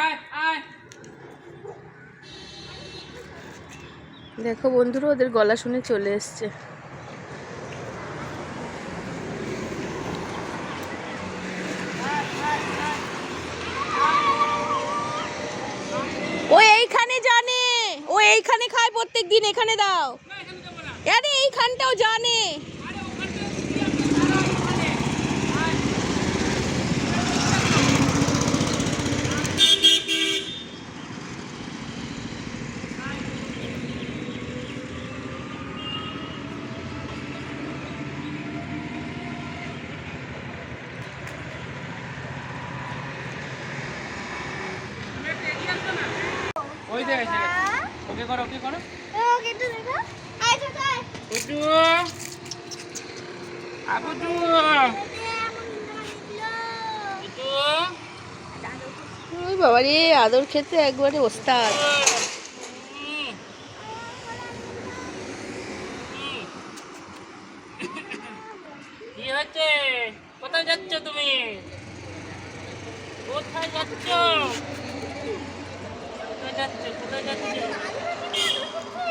আয় আয়। দেখো বন্ধুরা ওদের গলা শুনে চলে এসছে ও এইখানে জানে ও এইখানে খায় প্রত্যেক দিন এখানে দাও। আরে এইখানটাও জানে। আরে ওখান ওকে করো ওকে করো। ওকে একটু দেখো। আয় তো ওই বাবা রে আদর খেতে একবারে ওস্তাদ। হচ্ছে কোথায় যাচ্ছ তুমি? কোথায় যাচ্ছ? কোথায় যাচ্ছ? কোথায় যাচ্ছ?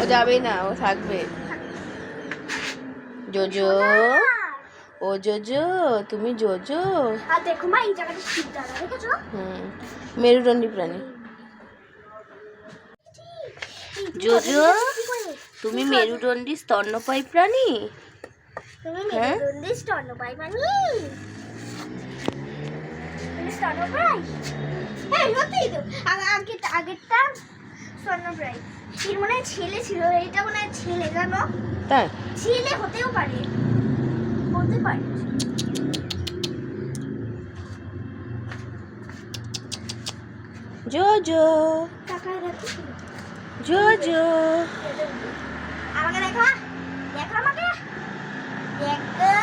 ও যাবে না ও থাকবে। জোজো ও জোজো তুমি জোজো। আর দেখো মা এই জায়গাটা ঠিক দাঁড়া দেখেছ? হুম মেরুদণ্ডী প্রাণী। জোজো তুমি মেরুদণ্ডী স্তন্যপায়ী প্রাণী? তুমি হ্যাঁ? মেরুদণ্ডী স্তন্যপায়ী মানে স্তন্যপায়ী হ্যাঁ সত্যিই তো। আগে আগে আগেরটা স্তন্যপায়ী এর মনে ছেলে ছিল এটা মনে হয় ছেলে জানো? তাই? ছেলে হতেও পারে। হতে পারে। জোজো। জোজো। আমাকে দেখো। দেখো আমাকে। দেখো।